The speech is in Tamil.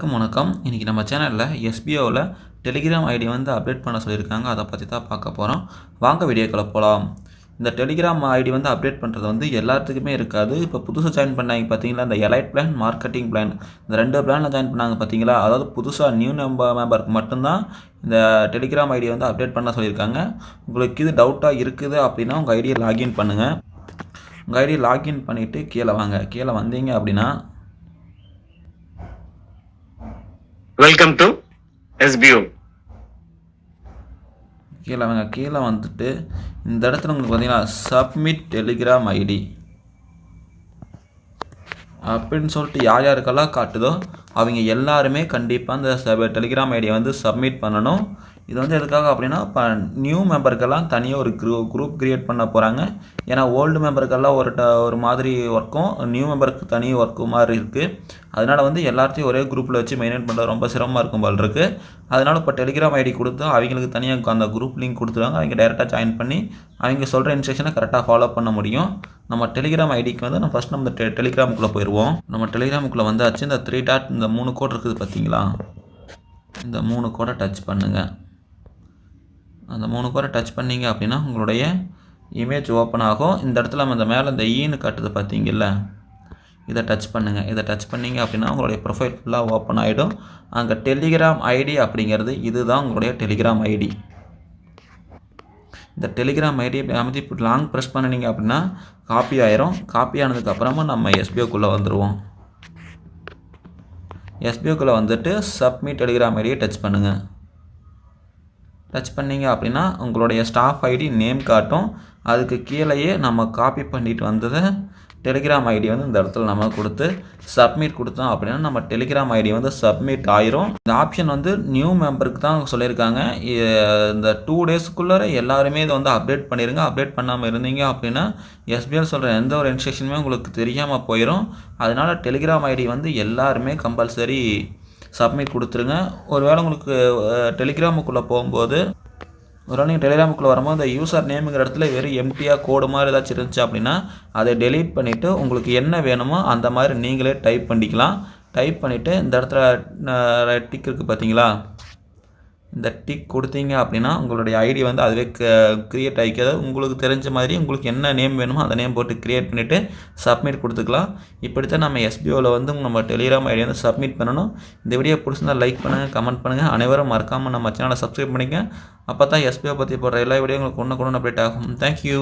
வணக்கம் வணக்கம். இன்றைக்கி நம்ம சேனலில் எஸ்பிஓவில் டெலிகிராம் ஐடி வந்து அப்டேட் பண்ண சொல்லியிருக்காங்க. அதை பற்றி தான் பார்க்க போகிறோம் வாங்க வீடியோக்களை போகலாம் இந்த டெலிகிராம் ஐடி வந்து அப்டேட் பண்ணுறது வந்து எல்லாத்துக்குமே இருக்காது. இப்போ புதுசாக ஜாயின் பண்ணாங்க பார்த்தீங்களா இந்த எலைட் பிளான் மார்க்கெட்டிங் பிளான் இந்த ரெண்டு பிளானில் ஜாயின் பண்ணாங்க பார்த்தீங்களா அதாவது புதுசாக நியூ நம்பர் மெம்பருக்கு மட்டும்தான் இந்த டெலிகிராம் ஐடி வந்து அப்டேட் பண்ண சொல்லியிருக்காங்க. உங்களுக்கு இது டவுட்டாக இருக்குது அப்படின்னா உங்கள் ஐடியை லாகின் பண்ணுங்கள் உங்கள் ஐடியை லாகின் பண்ணிவிட்டு கீழே வாங்க. கீழே வந்தீங்க அப்படின்னா வெல்கம் டு எஸ்பிஓ கீழே அவங்க கீழே வந்துட்டு இந்த இடத்துல உங்களுக்கு பார்த்தீங்கன்னா சப்மிட் டெலிகிராம் ஐடி அப்படின்னு சொல்லிட்டு யார் யாருக்கெல்லாம் காட்டுதோ அவங்க எல்லாருமே கண்டிப்பாக அந்த டெலிகிராம் ஐடியை வந்து சப்மிட் பண்ணணும். இது வந்து எதுக்காக அப்படின்னா இப்போ நியூ மெம்பருக்கெல்லாம் தனியாக ஒரு குரூ குரூப் க்ரியேட் பண்ண போகிறாங்க ஏன்னா ஓல்டு மெம்பருக்கெல்லாம் ஒரு ட ஒரு மாதிரி ஒர்க்கும் நியூ மெம்பருக்கு தனி ஒர்க்கு மாதிரி இருக்குது அதனால் வந்து எல்லாத்தையும் ஒரே குரூப்பில் வச்சு மெயின்டைன் பண்ணுறது ரொம்ப சிரமமாக இருக்கும் போல் இருக்குது அதனால் இப்போ டெலிகிராம் ஐடி கொடுத்து அவங்களுக்கு தனியாக அந்த குரூப் லிங்க் கொடுத்துருவாங்க. அவங்க டேரெக்டாக ஜாயின் பண்ணி அவங்க சொல்கிற இன்ஸ்ட்ரக்ஷனை கரெக்டாக ஃபாலோ பண்ண முடியும். நம்ம டெலிகிராம் ஐடிக்கு வந்து நம்ம ஃபஸ்ட் நம்ம டெ டெலிகிராமுக்குள்ளே போயிடுவோம் நம்ம டெலிகிராமுக்குள்ளே வந்தாச்சு. இந்த த்ரீ டாட் இந்த மூணு கோட் இருக்குது பார்த்தீங்களா இந்த மூணு கோடை டச் பண்ணுங்கள் அந்த மூணு குறை டச் பண்ணீங்க அப்படின்னா உங்களுடைய இமேஜ் ஓப்பன் ஆகும். இந்த இடத்துல நம்ம இந்த மேலே இந்த ஈன்னு கட்டுறது பார்த்தீங்கல்ல? இதை டச் பண்ணுங்கள் இதை டச் பண்ணீங்க அப்படின்னா உங்களுடைய ப்ரொஃபைல் ஃபுல்லாக ஓப்பன் ஆகிடும் அங்கே டெலிகிராம் ஐடி அப்படிங்கிறது இதுதான் உங்களுடைய டெலிகிராம் ஐடி இந்த டெலிகிராம் ஐடி அமைதி இப்போ லாங் ப்ரெஸ் பண்ணினீங்க அப்படின்னா காப்பி ஆயிரும். காப்பி ஆனதுக்கப்புறமா நம்ம எஸ்பிஓக்குள்ளே வந்துடுவோம் எஸ்பிஓக்குள்ளே வந்துட்டு சப்மிட் டெலிகிராம் ஐடியை டச் பண்ணுங்கள் டச் பண்ணீங்க அப்படின்னா உங்களுடைய ஸ்டாஃப் ஐடி நேம் காட்டும். அதுக்கு கீழேயே நம்ம காப்பி பண்ணிட்டு வந்ததை டெலிகிராம் ஐடி வந்து இந்த இடத்துல நம்ம கொடுத்து சப்மிட் கொடுத்தோம் அப்படின்னா நம்ம டெலிகிராம் ஐடி வந்து சப்மிட் ஆயிரும். இந்த ஆப்ஷன் வந்து நியூ மெம்பருக்கு தான் சொல்லியிருக்காங்க. இந்த டூ டேஸ்க்குள்ளே எல்லாருமே இதை வந்து அப்டேட் பண்ணிடுங்க அப்டேட் பண்ணாமல் இருந்தீங்க அப்படின்னா எஸ்பிஎல் சொல்கிற எந்த ஒரு இன்ஸ்ட்ரக்ஷனுமே உங்களுக்கு தெரியாமல் போயிடும் அதனால் டெலிகிராம் ஐடி வந்து எல்லாருமே கம்பல்சரி சப்மிட் கொடுத்துருங்க. ஒருவேளை உங்களுக்கு டெலிகிராமுக்குள்ளே போகும்போது ஒரு நீங்கள் டெலிகிராமுக்குள்ளே வரும்போது அந்த யூசர் நேமுங்கிற இடத்துல வெறும் எம்டியாக கோடு மாதிரி ஏதாச்சும் இருந்துச்சு அப்படின்னா அதை டெலீட் பண்ணிவிட்டு உங்களுக்கு என்ன வேணுமோ அந்த மாதிரி நீங்களே டைப் பண்ணிக்கலாம். டைப் பண்ணிவிட்டு இந்த இடத்துல டிக் இருக்குது பார்த்தீங்களா? இந்த டிக் கொடுத்தீங்க அப்படின்னா உங்களுடைய ஐடி வந்து அதுவே க்ரியேட் ஆகிக்காது உங்களுக்கு தெரிஞ்ச மாதிரி உங்களுக்கு என்ன நேம் வேணுமோ அந்த நேம் போட்டு க்ரியேட் பண்ணிவிட்டு சப்மிட் கொடுத்துக்கலாம். இப்படி தான் நம்ம எஸ்பிஓவில் வந்து நம்ம டெலிகிராம் ஐடி வந்து சப்மிட் பண்ணணும். இந்த வீடியோ பிடிச்சிருந்தா லைக் பண்ணுங்கள் கமெண்ட் பண்ணுங்கள் அனைவரும் மறக்காமல் நம்ம சேனலை சப்ஸ்கிரைப் பண்ணிக்க அப்போ தான் எஸ்பிஓ பற்றி போடுற எல்லா வீடியோ உங்களுக்கு ஒன்று கொண்டு அப்டேட் ஆகும். தேங்க்யூ